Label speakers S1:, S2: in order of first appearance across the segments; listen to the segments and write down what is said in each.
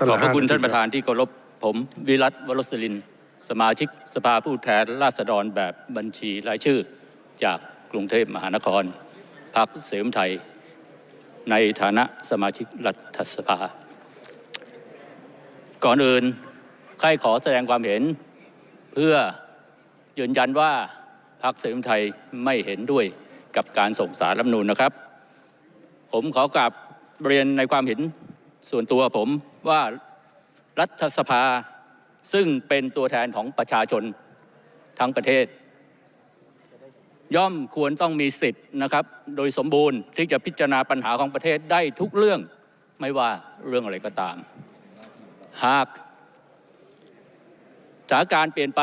S1: ตล
S2: ข
S1: อ
S2: อ
S1: ด
S2: บพระคุณ
S1: ห้
S2: ท่านประธานที่เคารพผมวิรัตวรสลิน สมาชิกสภาผู้แทนราษฎรแบบบัญชีรายชื่อ จากกรุงเทพมหานครพรรคเสมไทย ในฐานะสมาชิกรัฐสภา ก่อนอื่นใครขอแสดงความเห็น เพื่อยืนยันว่าพรรคเสมไทยไม่เห็นด้วยกับการส่งสารรัฐธรรมนูญนะครับ ผมขอกราบเรียนในความเห็นส่วนตัวผม ว่ารัฐสภาซึ่งเป็นตัวแทนของประชาชนทั้งประเทศ ย่อมควรต้องมีสิทธิ์นะครับ โดยสมบูรณ์ที่จะพิจารณาปัญหาของประเทศได้ทุกเรื่องไม่ว่าเรื่องอะไรก็ตาม หากสถานการณ์เปลี่ยนไป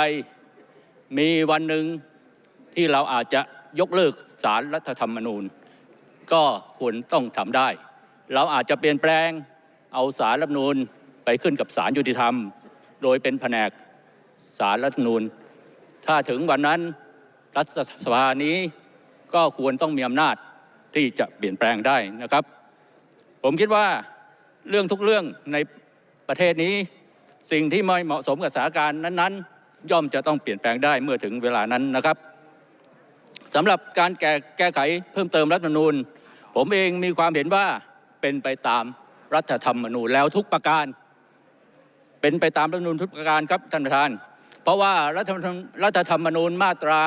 S2: มีวันหนึ่งที่เราอาจจะยกเลิกสารรัฐธรรมนูญ ก็ควรต้องทำได้ เราอาจจะเปลี่ยนแปลง เอาสารรัฐนูญไปขึ้นกับสารยุติธรรม โดยเป็นแผนกสารรัฐนูญถ้าถึงวันนั้นรัฐสภานี้ก็ควรต้องมีอำนาจที่จะเปลี่ยนแปลงได้นะครับ ผมคิดว่าเรื่องทุกเรื่องในประเทศนี้ สิ่งที่ไม่เหมาะสมกับสถานการณ์นั้น ๆ ย่อมจะต้องเปลี่ยนแปลงได้เมื่อถึงเวลานั้นนะครับสำหรับการแก้แกไขเพิ่มเติมรัฐมนูญ ผมเองมีความเห็นว่าเป็นไปตาม รัฐธรรมนูญแล้วทุกประการ เป็นไปตามรัฐธรรมนูญทุกประการครับท่านประธาน เพราะว่ารัฐธรรมรัฐธรรมนูญมาตรา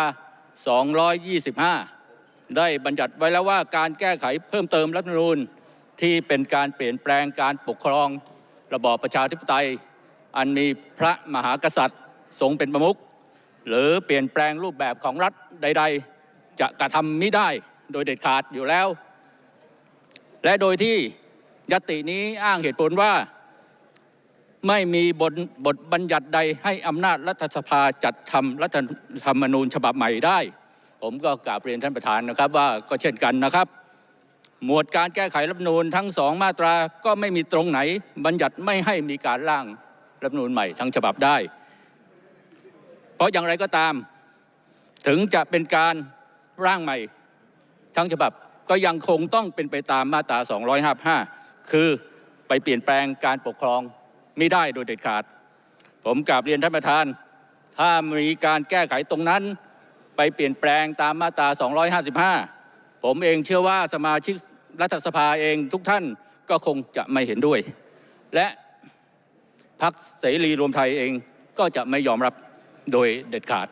S2: 225 ได้บัญญัติไว้แล้วว่าการแก้ไขเพิ่มเติมรัฐธรรมนูญที่เป็นการเปลี่ยนแปลงการปกครอง ระบอบประชาธิปไตย อันมีพระมหากษัตริย์ทรงเป็นประมุขหรือเปลี่ยนแปลงรูปแบบของรัฐใด ๆ จะกระทำไม่ได้โดยเด็ดขาดอยู่แล้ว และโดยที่ ตินี้อ้างเหตุผลว่าไม่มีบทบทบัญญัติใดให้อำนาจรัฐสภาจัดทำรัฐธรรมนูญฉบับใหม่ได้ ผมก็กราบเรียนท่านประธานนะครับว่าก็เช่นกันนะครับ หมวดการแก้ไขรัฐธรรมนูญทั้งสองมาตราก็ไม่มีตรงไหน บัญญัติไม่ให้มีการร่างรัฐธรรมนูญใหม่ทั้งฉบับได้ เพราะอย่างไรก็ตาม ถึงจะเป็นการร่างใหม่ทั้งฉบับก็ยังคงต้องเป็นไปตามมาตรา 255 คือไปเปลี่ยนแปลงการปกครองไม่ได้โดยเด็ดขาด ผมกราบเรียนท่านประธาน ถ้ามีการแก้ไขตรงนั้น ไปเปลี่ยนแปลงตามมาตรา 255 ผมเองเชื่อว่าสมาชิกรัฐสภาเองทุกท่านก็คงจะไม่เห็นด้วย และพรรคเสรีรวมไทยเองก็จะไม่ยอมรับโดยเด็ดขาด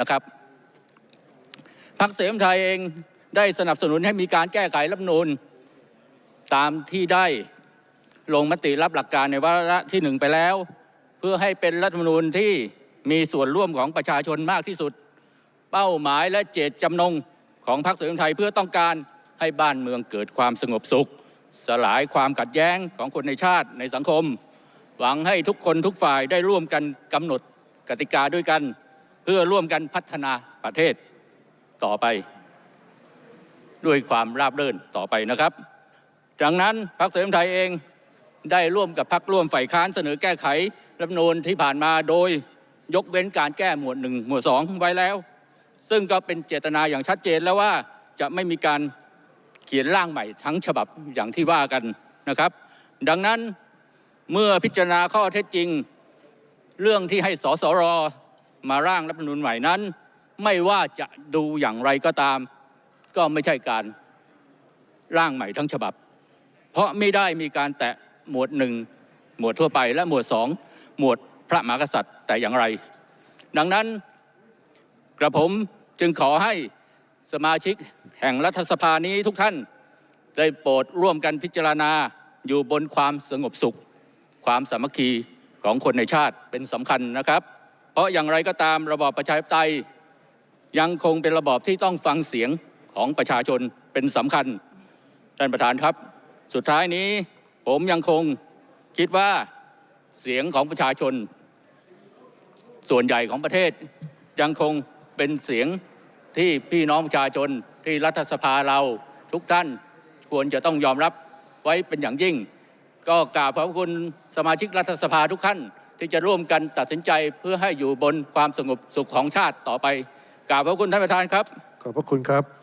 S2: นะครับพรรคเสมไทยเองได้สนับสนุนให้มีการแก้ไขรัฐมนูญ ตามที่ได้ลงมติรับหลักการในวาระที่หนึ่งไปแล้ว เพื่อให้เป็นรัฐธรรมนูญที่มีส่วนร่วมของประชาชนมากที่สุด เป้าหมายและเจตจำนงของพรรคเสมไทยเพื่อต้องการให้บ้านเมืองเกิดความสงบสุข สลายความขัดแย้งของคนในชาติในสังคม หวังให้ทุกคนทุกฝ่ายได้ร่วมกันกำหนดกติกาด้วยกัน เพื่อร่วมกันพัฒนาประเทศต่อไป ด้วยความราบรื่นต่อไปนะครับ ดังนั้นพรรคเสรีรวมไทยเองได้ร่วมกับพรรคร่วมฝ่ายค้านเสนอแก้ไขรัฐมนูญที่ผ่านมาโดยยกเว้นการแก้หมวดหนึ่งหมวดสองไว้แล้ว ซึ่งก็เป็นเจตนาอย่างชัดเจนแล้วว่าจะไม่มีการเขียนร่างใหม่ทั้งฉบับอย่างที่ว่ากันนะครับ ดังนั้นเมื่อพิจารณาข้อเท็จจริง เรื่องที่ให้สสรมาร่างรัฐมนูญใหม่นั้น ไม่ว่าจะดูอย่างไรก็ตาม ก็ไม่ใช่การร่างใหม่ทั้งฉบับ เพราะไม่ได้มีการแตะหมวดหนึ่งหมวดทั่วไปและหมวดสองหมวดพระมหากษัตริย์แต่อย่างไร ดังนั้นกระผมจึงขอให้สมาชิกแห่งรัฐสภานี้ทุกท่านได้โปรดร่วมกันพิจารณาอยู่บนความสงบสุข ความสามัคคีของคนในชาติเป็นสำคัญนะครับ เพราะอย่างไรก็ตามระบอบประชาธิปไตย ยังคงเป็นระบอบที่ต้องฟังเสียงของประชาชนเป็นสำคัญท่านประธานครับ สุดท้ายนี้ผมยังคงคิดว่าเสียงของประชาชน ส่วนใหญ่ของประเทศ ยังคงเป็นเสียงที่พี่น้องประชาชนที่รัฐสภาเราทุกท่านควรจะต้องยอมรับไว้เป็นอย่างยิ่ง ก็กราบขอบคุณสมาชิกรัฐสภาทุกท่านที่จะร่วมกันตัดสินใจเพื่อให้อยู่บนความสงบสุขของชาติต่อไปกราบขอบคุณท่านประธานครับ
S1: ขอบพระคุณครับ